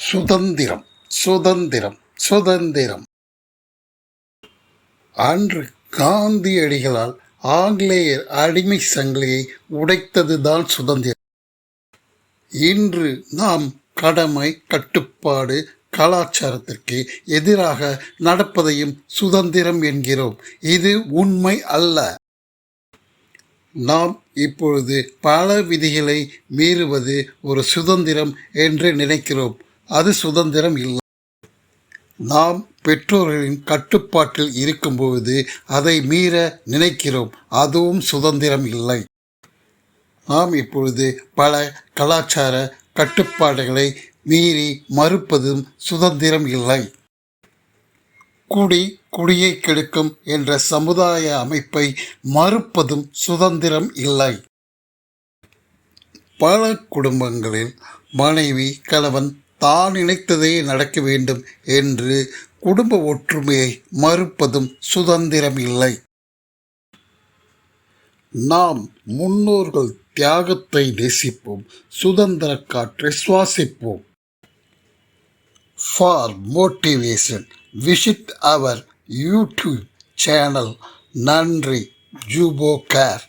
சுதந்திரம் சுதந்திரம் சுதந்திரம். அன்று காந்தியடிகளால் ஆங்கிலேயர் அடிமை சங்கிலியை உடைத்ததுதான் சுதந்திரம். இன்று நாம் கடமை கட்டுப்பாடு கலாச்சாரத்திற்கு எதிராக நடப்பதையும் சுதந்திரம் என்கிறோம். இது உண்மை அல்ல. நாம் இப்பொழுது பல விதிகளை மீறுவது ஒரு சுதந்திரம் என்று நினைக்கிறோம். அது சுதந்திரம் இல்லை. நாம் பெற்றோர்களின் கட்டுப்பாட்டில் இருக்கும்போது அதை மீற நினைக்கிறோம். அதுவும் சுதந்திரம் இல்லை. நாம் இப்பொழுது பல கலாச்சார கட்டுப்பாடுகளை மீறி மறுப்பதும் சுதந்திரம் இல்லை. குடி குடியை கெடுக்கும் என்ற சமுதாய அமைப்பை மறுப்பதும் சுதந்திரம் இல்லை. பல குடும்பங்களில் மனைவி கணவன் தான் நினைத்ததே நடக்க வேண்டும் என்று குடும்ப ஒற்றுமையை மறுப்பதும் சுதந்திரம் இல்லை. நாம் முன்னோர்கள் தியாகத்தை நேசிப்போம் சுதந்திர காற்றை சுவாசிப்போம். For motivation visit our YouTube channel நன்றி ஜூபோ கேர்